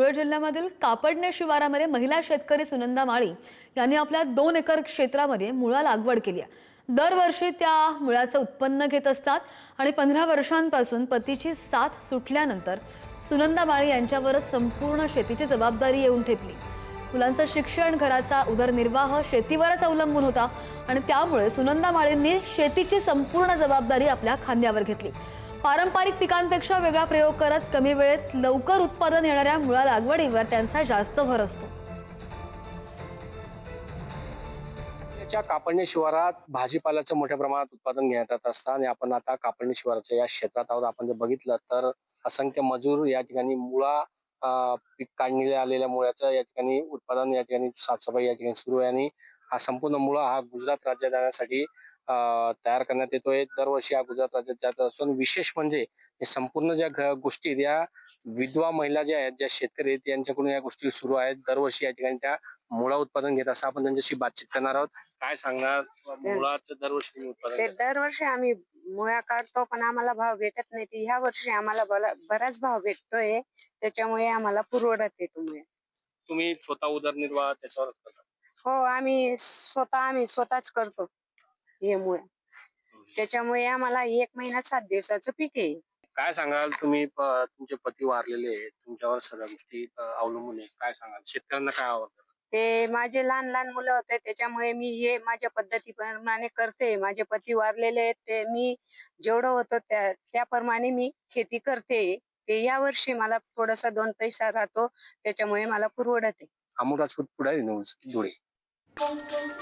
धुळे जिल्ह्यामधील कापडणे शिवारामध्ये महिला शेतकरी सुनंदा माळी यांनी आपल्या दोन एकर क्षेत्रामध्ये मुळा लागवड केली आहे. दरवर्षी त्या मुळाचं उत्पन्न घेत असतात आणि पंधरा वर्षांपासून पतीची साथ सुटल्यानंतर सुनंदा माळी यांच्यावरच संपूर्ण शेतीची जबाबदारी येऊन ठेपली. मुलांचं शिक्षण घराचा उदरनिर्वाह शेतीवरच अवलंबून होता आणि त्यामुळे सुनंदा माळींनी शेतीची संपूर्ण जबाबदारी आपल्या खांद्यावर घेतली. पारंपरिक पिकांपेक्षा वेगळा प्रयोग करत कमी वेळेत लवकर उत्पादन येणाऱ्या मुळा लागवडीवर त्यांचा जास्त भर असतो. याच्या कापडणे शिवारात भाजीपाल्याचं मोठ्या प्रमाणात उत्पादन घेण्यात येत असतं आणि आपण आता कापडणे शिवाराच्या या क्षेत्रात आहोत. आपण जर बघितलं तर असंख्य मजूर या ठिकाणी मुळा अं, पीक काढणी आलेल्या मुळ्याचं या ठिकाणी उत्पादन या ठिकाणी साफसफाई या ठिकाणी सुरू आहे आणि हा संपूर्ण मुळा हा गुजरात राज्यात जाण्यासाठी तयार करण्यात येतोय. दरवर्षी हा गुजरात राज्यात जात असून विशेष म्हणजे हे संपूर्ण ज्या गोष्टी या विधवा महिला ज्या आहेत ज्या शेतकरी आहेत यांच्याकडून या गोष्टी सुरू आहेत. दरवर्षी या ठिकाणी त्या मुळा उत्पादन घेत असं आपण त्यांच्याशी बातचीत करणार आहोत. काय सांगणार? मुळाचं दरवर्षी उत्पादन? दरवर्षी आम्ही मुळा काढतो पण आम्हाला भाव भेटत नाही. ते ह्या वर्षी आम्हाला बराच भाव भेटतोय. त्याच्यामुळे आम्हाला पुरवडत आहे तुम्ही तुम्ही स्वतः उदरनिर्वाह त्याच्यावरच करता. हो आम्ही स्वतः आम्ही स्वतःच करतो हे मुळे त्याच्यामुळे आम्हाला एक महिना सात दिवसाचं पीक आहे. काय सांगाल तुम्ही प- तुमचे पती वारलेले आहेत तुमच्यावर सगळ्या गोष्टी अ, अवलंबून आहे काय सांगाल? शेतकऱ्यांना काय आवडतं? ते माझे लहान लहान मुलं होते त्याच्यामुळे मी हे माझ्या पद्धतीप्रमाणे करते. माझे पती वारलेले आहेत ते मी जेवढं होतं त्या त्याप्रमाणे मी खेती करते. ते या वर्षी मला थोडासा दोन पैसा राहतो त्याच्यामुळे मला पुरवडत आहे. अमोल राजपूत पुढे न्यूज धुळे. Música